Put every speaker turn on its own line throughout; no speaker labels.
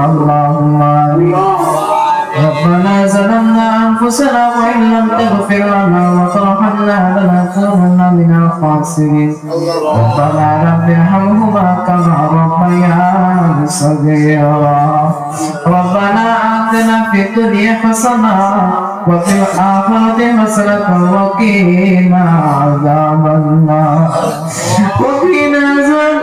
اللهم آمين ربنا ظلمنا أنفسنا وإن لم تغفر لنا وترحمنا لنكونن من الخاسرين ربنا رب ارحمهما كما ربياني صغيرا ربنا آتنا في الدنيا حسنة وفي الآخرة حسنة وقنا عذاب النار وقنا عذاب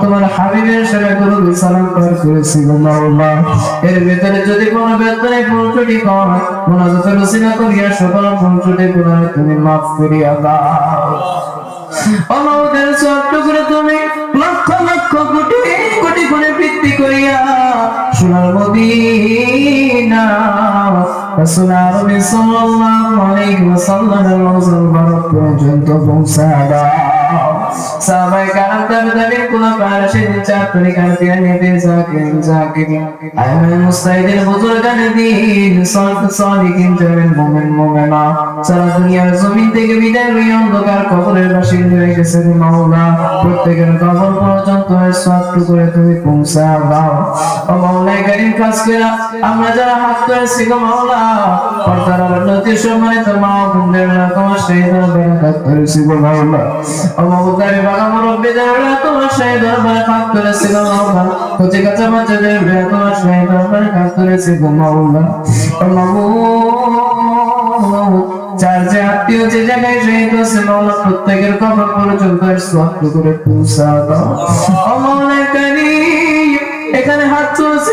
তোমার হাবিবের সাথে গুরু সালাম পার করেছি গো মাওলা এর ভিতরে যদি কোনো ভুল ত্রুটি হয় মোনাজাতের রসিনা করিয়া সকল ত্রুটি গুনাহ তুমি মাফ করিয়া দাও। আমাদের ছোট্ট করে তুমি লক্ষ লক্ষ কোটি কোটি করে বৃদ্ধি করিয়া সোনার মদিনা সোনার নবী সাল্লাল্লাহু আলাইহি ওয়াসাল্লামের রওজা মুবারক পর্যন্ত পৌঁছা দাও। সাহাবায়ে কারাম তাবিঈন কোন পারসিন চার তরিকার দিয়ে নেবে জাকির জাকির আইমান মুস্তাহিদিন বুজুর্গান দিন সলফ সালিকিন জামিন, মুমিন, মুমিনা। সারা দুনিয়ার জমিন থেকে বিদায় হয়ে অন্ধকার কবরের বাসিন্দা হয়ে গেছে মাওলা। প্রত্যেকের কবর পর্যন্ত সত্য করে তুমি পৌঁছা দাও ও মাওলা করিম কাজ করে আমরা যারা হাত করেছি গো মাওলা, পর্দার উন্নতি সম্মানিত মা বোনদের তোমার সেই দরবারে কাজ করেছি গো মাওলা। ও মাওলারে বাবা মুরব্বিদের তোমার সেই দরবারে কাজ মাওলা। কোচে তোমার সেই দরবারে কাজ মাওলা। যার প্রত্যেকের কবর পর্যন্ত করে এখানে হাত চলছে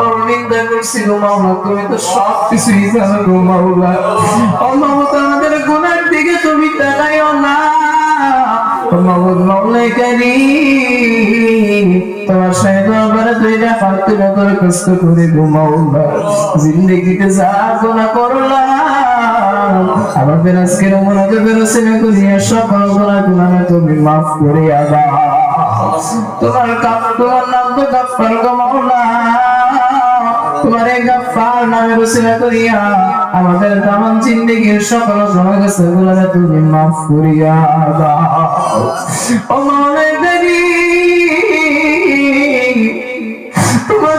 তুমি আমাদের গুনার দিকে তুমি তাকাইও না। তোমার সাহেব তোমার কাপ নাম তো গাফফার গো মাওলা তোমার এই গাফফার নামে রচনা করিয়া আমাদের তামাম জিন্দগির সকল গুনাহ গুনাহ তুমি মাফ করিয়া দাও। ও মাওলা দেবে তোমার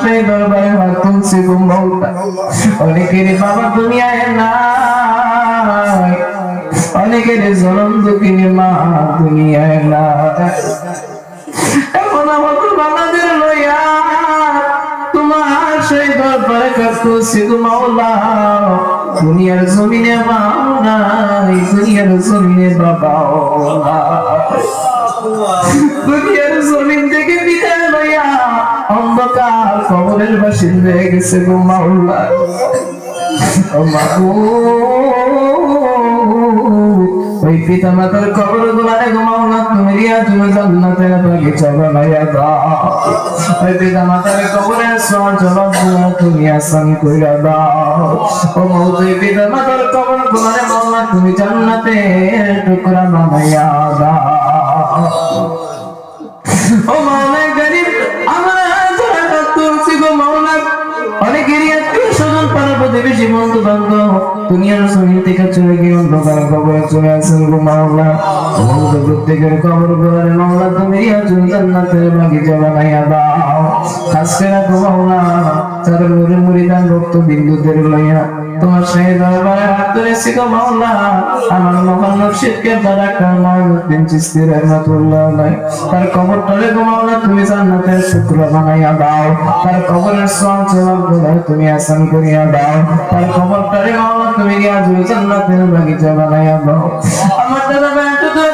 সেই দরবারে হাত তুলছে নাই, অনেকের জনম দুঃখিনী মা দুনিয়ায় নাই। মাওলা। দুনিয়ার জমিনে বাবাও দুনিয়ার জমিন থেকে অন্ধকার কবরের বাসিন্দা হয়ে গেছে গো মাওলা। ওই পিতা মাতার কবর তোমারে ঘুমাও না, তুমি রিয়া তুমি জান্নাতের বাগিচা বানাইয়া দাও। ওই পিতা মাতার কবরে সর জবাবগুলা তুমি আসান কইরা দাও। ও মৌত, ওই পিতা মাতার কবর গুলারে মাওলা তুমি জান্নাতে টুকরা বানাইয়া দাও। ও মাওলা কাজ জীবন্ত বন্ধু বান্ধব দুনিয়ার শরীর থেকে চলে গিয়ে অন্ধকার কবরে চলে আসেন গো মাওলা। অনন্ত প্রত্যেকের কবর গুলারে মাওলা, তুমি আজুল জান্নাতের বাগিচা বানাইয়া দাও। খাস করে গো মাওলা, তার মুড়ি মুড়ি দান রক্ত বিন্দুদের লইয়া তোমার সেই দরবারে হাত ধরেছি গো মাওলা। আমার মহান মুর্শিদকে দ্বারা কামাল উদ্দিন চিস্তি রহমাতুল্লাহ আলাইহি। তার কবরটারে গো মাওলা, তুমি জান্নাতের শুক্র বানাইয়া দাও। তার কবরের সোয়াল জবাবগুলো তুমি আসান করিয়া দাও। তার কবরটারে মাওলা, তুমি গিয়া জান্নাতের বাগিচা বানাইয়া দাও। আমার দাদা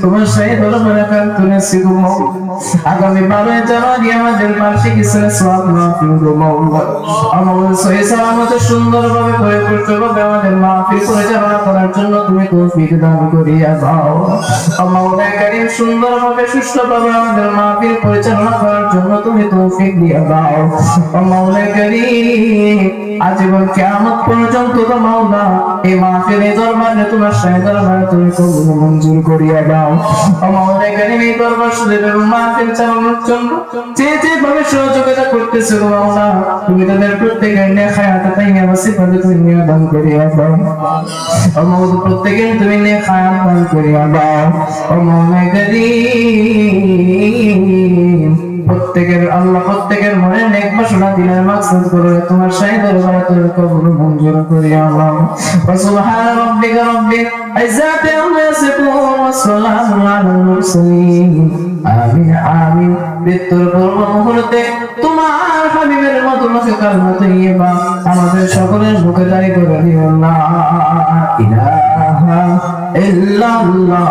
তোমার সেই দরবারে কান্তনে সিগো আগামী জানুয়ারি আমাদের বার্ষিক ইসলাম মাহফিল গো মাওলা আমাদের সহি সালামতে সুন্দরভাবে পরিপূর্ণভাবে আমাদের মাহফিল করার জন্য তুমি তৌফিক দান করিয়া দাও। আমাদের মাহফিল পরিচালনা করার জন্য তুমি তৌফিক দিয়া দাও। আজীবন কিয়ামত পর্যন্ত তো মাওলা, এই মাহফিলে দরবারে তোমার সাহেব দরবারে তুমি কবুল মঞ্জুর করিয়া দাও। এই দরবার শরীফ জন্য? যে যে ভাবে সহযোগিতা করতেছে মাওলা তুমি তাদের প্রত্যেকের নেক হায়াত তাইয়া ওয়াসিফাতে তুমি নিয়ে দান করিয়া দাও। ও মাওলা প্রত্যেকের তুমি হায়াত দান করিয়া দাও। ও কারীম প্রত্যেকের, আল্লাহ প্রত্যেকের মনে নেক বাসনা দিলের মাকসাদ করে তোমার শাহী দরবারে তুমি কবুল মঞ্জুর নাও ওয়া সুবহান রাব্বিকা রাব্বিল ইজ্জাতি আম্মা ইয়াসিফুন ওয়া সালামুন আলাল মুরসালিন। আমিন আমিন। মৃত্যুর পূর্ব মুহূর্তে তোমার হাবিবের মতো মুখে কালমা তৈয়বা আমাদের সকলের মুখে জারি করে দিও না। ইলাহা ইল্লাল্লাহ।